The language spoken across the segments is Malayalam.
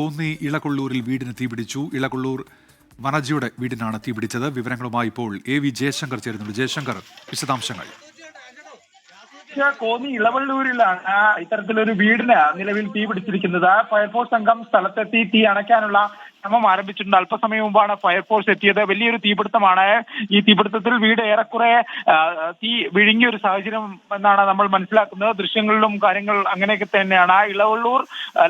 കോന്നി ഇളകൊള്ളൂരിൽ വീടിന് തീപിടിച്ചു ഇളകൊള്ളൂർ വനജിയുടെ വീടിനാണ് തീപിടിച്ചത് വിവരങ്ങളുമായി ഇപ്പോൾ എ വി ജയശങ്കർ ചേരുന്നുണ്ട്. ജയശങ്കർ വിശദാംശങ്ങൾ. കോന്നി ഇളവള്ളൂരിലാണ് ഇത്തരത്തിലൊരു വീടിന് നിലവിൽ തീ പിടിച്ചിരിക്കുന്നത്. ഫയർഫോഴ്സ് സംഘം സ്ഥലത്തെത്തി തീ അണയ്ക്കാനുള്ള ശ്രമം ആരംഭിച്ചിട്ടുണ്ട്. അല്പസമയം മുമ്പാണ് ഫയർഫോഴ്സ് എത്തിയത്. വലിയൊരു തീപിടുത്തമാണ്. ഈ തീപിടുത്തത്തിൽ വീട് ഏറെക്കുറെ തീ വിഴുങ്ങിയ ഒരു സാഹചര്യം എന്നാണ് നമ്മൾ മനസ്സിലാക്കുന്നത്. ദൃശ്യങ്ങളിലും കാര്യങ്ങൾ അങ്ങനെയൊക്കെ തന്നെയാണ്. ഇളവള്ളൂർ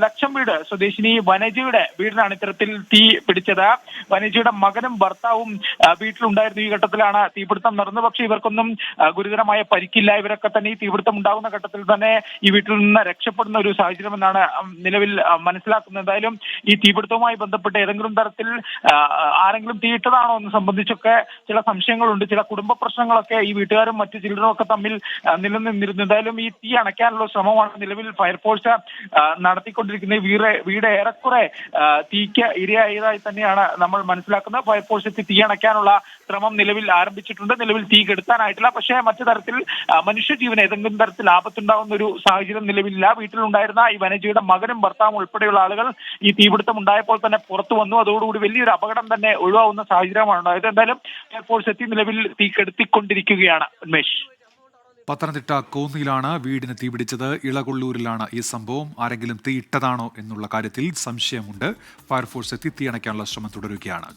ലക്ഷം വീട് സ്വദേശിനി വനജിയുടെ വീടിനാണ് ഇത്തരത്തിൽ തീ പിടിച്ചത്. വനജിയുടെ മകനും ഭർത്താവും വീട്ടിലുണ്ടായിരുന്നു ഈ ഘട്ടത്തിലാണ് തീപിടുത്തം നടന്നത്. പക്ഷേ ഇവർക്കൊന്നും ഗുരുതരമായ പരിക്കില്ല. ഇവരൊക്കെ തന്നെ ഈ തീപിടുത്തം ഉണ്ടാകുന്ന ഘട്ടത്തിൽ തന്നെ ഈ വീട്ടിൽ നിന്ന് രക്ഷപ്പെടുന്ന ഒരു സാഹചര്യം എന്നാണ് നിലവിൽ മനസ്സിലാക്കുന്നത്. എന്തായാലും ഈ തീപിടുത്തവുമായി ബന്ധപ്പെട്ട് ഏതെങ്കിലും തരത്തിൽ ആരെങ്കിലും തീയിട്ടതാണോ എന്ന് സംബന്ധിച്ചൊക്കെ ചില സംശയങ്ങളുണ്ട്. ചില കുടുംബ പ്രശ്നങ്ങളൊക്കെ ഈ വീട്ടുകാരും മറ്റു ചിൽഡ്രനും ഒക്കെ തമ്മിൽ നിലനിന്നിരുന്നു. എന്തായാലും ഈ തീ അണയ്ക്കാനുള്ള ശ്രമമാണ് നിലവിൽ ഫയർഫോഴ്സ് നടത്തിക്കൊണ്ടിരിക്കുന്ന വീട് വീട് ഏറെക്കുറെ തീക്ക് ഇരയായതായി തന്നെയാണ് നമ്മൾ മനസ്സിലാക്കുന്നത്. ഫയർഫോഴ്സ് തീ അണയ്ക്കാനുള്ള ശ്രമം നിലവിൽ ആരംഭിച്ചിട്ടുണ്ട്. നിലവിൽ തീ കെടുത്താനായിട്ടില്ല. പക്ഷേ മറ്റു തരത്തിൽ മനുഷ്യജീവന് ഏതെങ്കിലും തരത്തിൽ ആപത്തുണ്ടാകുന്ന ഒരു സാഹചര്യം നിലവിലില്ല. വീട്ടിലുണ്ടായിരുന്ന ഈ വനജിയുടെ മകനും ഭർത്താവും ഉൾപ്പെടെയുള്ള ആളുകൾ ഈ തീപിടുത്തം ഉണ്ടായപ്പോൾ തന്നെ പുറത്തു വന്നു. അതോടുകൂടി വലിയൊരു അപകടം തന്നെ ഒഴിവാകുന്ന സാഹചര്യമാണ് ഉണ്ടായത്. എന്തായാലും എയർഫോഴ്സ് എത്തി നിലവിൽ തീ കെടുത്തിക്കൊണ്ടിരിക്കുകയാണ് ഉന്മേഷ്. പത്തനംതിട്ട കോന്നിയിലാണ് വീടിന് തീപിടിച്ചത്. ഇളകൊള്ളൂരിലാണ് ഈ സംഭവം. ആരെങ്കിലും തീയിട്ടതാണോ എന്നുള്ള കാര്യത്തിൽ സംശയമുണ്ട്. ഫയർഫോഴ്സ് എത്തി തീയണയ്ക്കാനുള്ള ശ്രമം തുടരുകയാണ്.